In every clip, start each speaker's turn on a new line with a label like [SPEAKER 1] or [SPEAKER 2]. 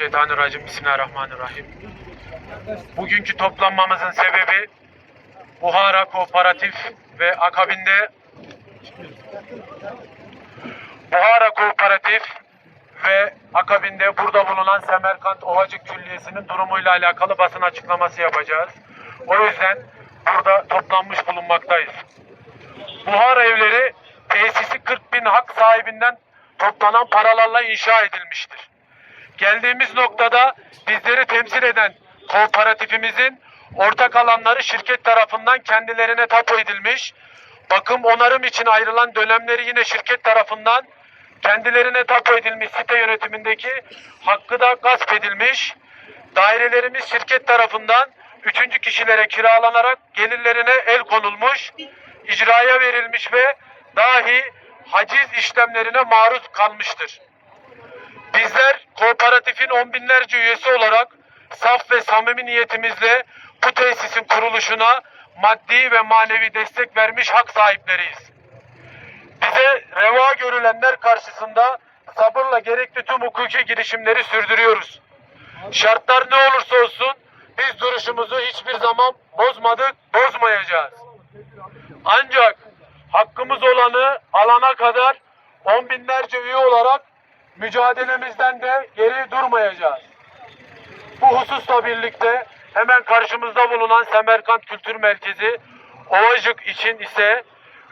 [SPEAKER 1] Mineşşeytanirracim. Bismillahirrahmanirrahim. Bugünkü toplanmamızın sebebi Buhara Kooperatif ve akabinde Buhara Kooperatif ve akabinde burada bulunan Semerkant Ovacık Külliyesi'nin durumuyla alakalı basın açıklaması yapacağız. O yüzden burada toplanmış bulunmaktayız. Buhar evleri tesisi 40 bin hak sahibinden toplanan paralarla inşa edilmiştir. Geldiğimiz noktada bizleri temsil eden kooperatifimizin ortak alanları şirket tarafından kendilerine tapu edilmiş. Bakım onarım için ayrılan dönemleri yine şirket tarafından kendilerine tapu edilmiş site yönetimindeki hakkı da gasp edilmiş. Dairelerimiz şirket tarafından üçüncü kişilere kiralanarak gelirlerine el konulmuş, icraya verilmiş ve dahi haciz işlemlerine maruz kalmıştır. Bizler kooperatifin on binlerce üyesi olarak saf ve samimi niyetimizle bu tesisin kuruluşuna maddi ve manevi destek vermiş hak sahipleriyiz. Bize reva görülenler karşısında sabırla gerekli tüm hukuki girişimleri sürdürüyoruz. Şartlar ne olursa olsun biz duruşumuzu hiçbir zaman bozmadık, bozmayacağız. Ancak hakkımız olanı alana kadar on binlerce üye olarak mücadelemizden de geri durmayacağız. Bu hususla birlikte hemen karşımızda bulunan Semerkant Kültür Merkezi Ovacık için ise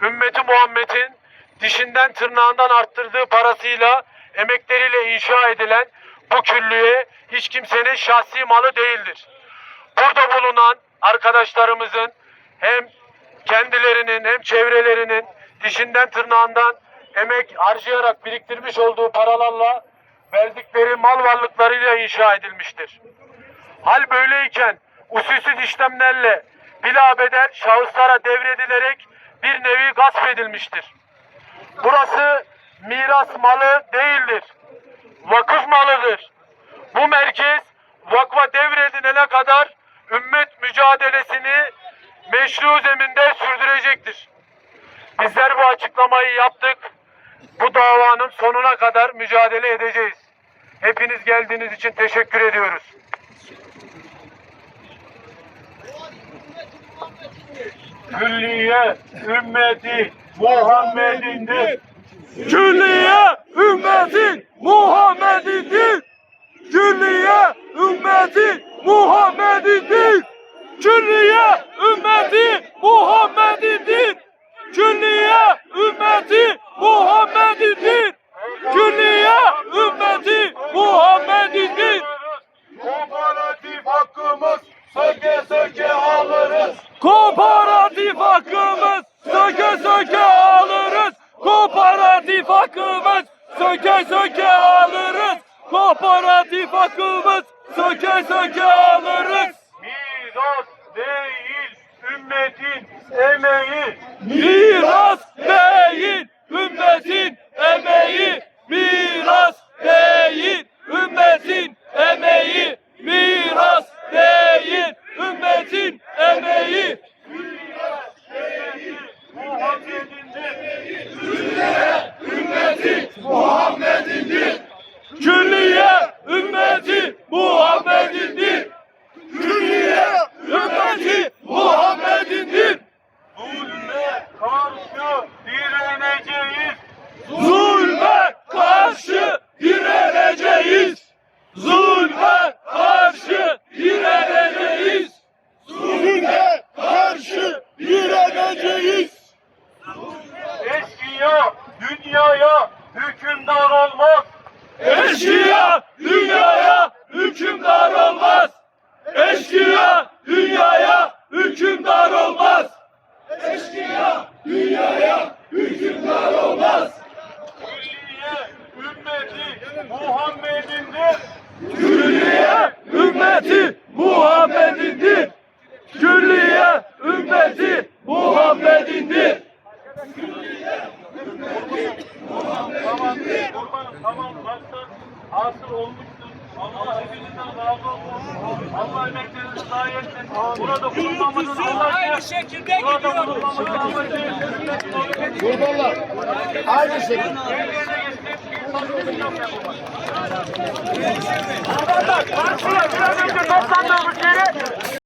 [SPEAKER 1] ümmeti Muhammed'in dişinden tırnağından arttırdığı parasıyla emekleriyle inşa edilen bu küllüğe hiç kimsenin şahsi malı değildir. Burada bulunan arkadaşlarımızın hem kendilerinin hem çevrelerinin dişinden tırnağından emek harcayarak biriktirmiş olduğu paralarla verdikleri mal varlıklarıyla inşa edilmiştir. Hal böyleyken usulsüz işlemlerle bilabedel şahıslara devredilerek bir nevi gasp edilmiştir. Burası miras malı değildir. Vakıf malıdır. Bu merkez vakfa devredilene kadar ümmet mücadelesini meşru zeminde sürdürecektir. Bizler bu açıklamayı yaptık. Bu davanın sonuna kadar mücadele edeceğiz. Hepiniz geldiğiniz için teşekkür ediyoruz. Külliye ümmeti Muhammed'indir.
[SPEAKER 2] Külliye ümmeti Muhammed'indir. Külliye ümmeti Muhammed'indir. Külliye ümmeti Muhammed'indir. Külliye ümmeti Muhammed'indir. Külliye ümmeti Muhammed'indir.
[SPEAKER 1] Kooperatif hakkımız söke söke alırız.
[SPEAKER 2] Kooperatif hakkımız söke söke alırız. Kooperatif hakkımız söke söke alırız. Kooperatif hakkımız söke söke alırız.
[SPEAKER 1] Miras değil ümmetin emeği.
[SPEAKER 2] Miras değil ümmetin emeği. Miras değil ümmetin emeği. Miras değil ümmetin emeği. Külliye ümmeti Muhammed'indir. Külliye ümmeti Muhammed'indir.
[SPEAKER 1] Zulme karşı direneceğiz.
[SPEAKER 2] Zulme karşı direneceğiz. Zulme karşı direneceğiz. Zulme karşı direneceğiz.
[SPEAKER 1] Eşkıya dünyaya hükümdar olmaz.
[SPEAKER 2] Eşkıya dünyaya hükümdar olmaz. Eşkıya dünyaya hükümdar olmaz. Eşkıya dünyaya hükümdar olmaz.
[SPEAKER 1] Külliye ümmeti Muhammed'indir.
[SPEAKER 2] Külliye ümmeti Muhammed'indir. Külliye ümmeti Muhammed'indir.
[SPEAKER 1] Tamam, tamam baştan hasıl olmuştur. Allah hepinizden razı olsun. Allah emeklerinizi zayi etmesin. Burada bulunmamızın
[SPEAKER 3] Aynı şekilde
[SPEAKER 1] muhabbeti.
[SPEAKER 4] Kurbanlar. Aynı şekilde.
[SPEAKER 1] Arkadaşlar, bir an önce toplandı bu